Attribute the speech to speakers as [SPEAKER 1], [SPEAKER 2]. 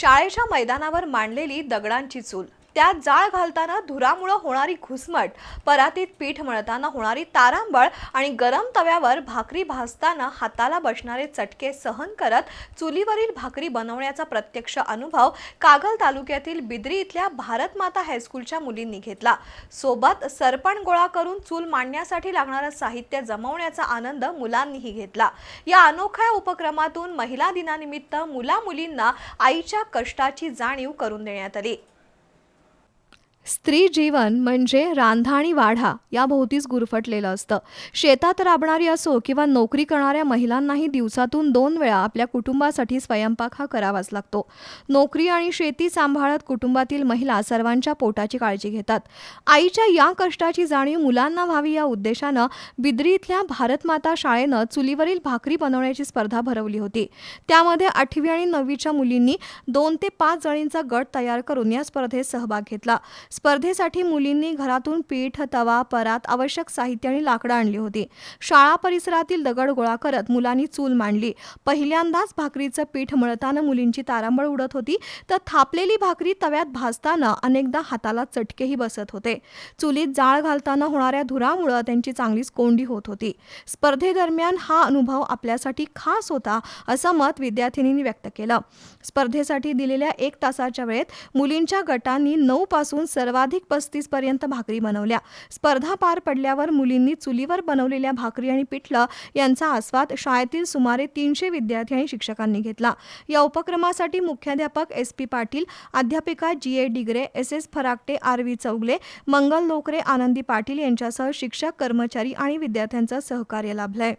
[SPEAKER 1] शाळेच्या मैदानावर मांडलेली दगडांची चूल. त्यात जाळ घालताना धुरामुळं होणारी घुसमट परातीत पीठ मळताना होणारी तारांबळ आणि गरम तव्यावर भाकरी भाजताना हाताला बसणारे चटके सहन करत चुलीवरील भाकरी बनवण्याचा प्रत्यक्ष अनुभव कागल तालुक्यातील बिद्री इथल्या भारत माता हायस्कूलच्या मुलींनी घेतला. सोबत सरपण गोळा करून चूल मांडण्यासाठी लागणारं साहित्य जमवण्याचा आनंद मुलांनीही घेतला. या अनोख्या उपक्रमातून महिला दिनानिमित्त मुला मुलींना आईच्या कष्टाची जाणीव करून देण्यात आली. स्त्री जीवन म्हणजे रांधा आणि वाढा याभोवतीच गुरफटलेलं असतं. शेतात राबणारी असो किंवा नोकरी करणाऱ्या महिलांनाही दिवसातून दोन वेळा आपल्या कुटुंबासाठी स्वयंपाक हा करावाच लागतो. नोकरी आणि शेती सांभाळत कुटुंबातील महिला सर्वांच्या पोटाची काळजी घेतात. आईच्या या कष्टाची जाणीव मुलांना व्हावी या उद्देशानं बिद्री इथल्या भारतमाता शाळेनं चुलीवरील भाकरी बनवण्याची स्पर्धा भरवली होती. त्यामध्ये आठवी आणि नववीच्या मुलींनी दोन ते पाच जणींचा गट तयार करून या स्पर्धेत सहभाग घेतला. स्पर्धेसाठी मुलींनी घरातून पीठ तवा परात आवश्यक साहित्य आणि लाकडं आणली होती. शाळा परिसरातील दगड गोळा करत मुलांनी चूल मांडली. पहिल्यांदाच भाकरीचं पीठ मळताना मुलींची तारांबळ उडत होती तर थापलेली भाकरी तव्यात भाजताना अनेकदा हाताला चटकेही बसत होते. चुलीत जाळ घालताना होणाऱ्या धुरामुळं त्यांची चांगलीच कोंडी होत होती. स्पर्धेदरम्यान हा अनुभव आपल्यासाठी खास होता असं मत विद्यार्थिनींनी व्यक्त केलं. स्पर्धेसाठी दिलेल्या एक तासाच्या वेळेत मुलींच्या गटांनी नऊ पासून सर्वाधिक पस्तीस पर्यंत भाकरी बनवल्या. स्पर्धा पार पडल्यावर मुलींनी चुलीवर बनवलेल्या भाकरी आणि पिठलं यांचा आस्वाद शाळेतील सुमारे तीनशे विद्यार्थी आणि शिक्षकांनी घेतला. या उपक्रमासाठी मुख्याध्यापक एस पी पाटील अध्यापिका G A Digre S S Pharakate R V Chougale Mangal Lokare Anandi Patil यांच्यासह शिक्षक कर्मचारी आणि विद्यार्थ्यांचं सहकार्य लाभलंय.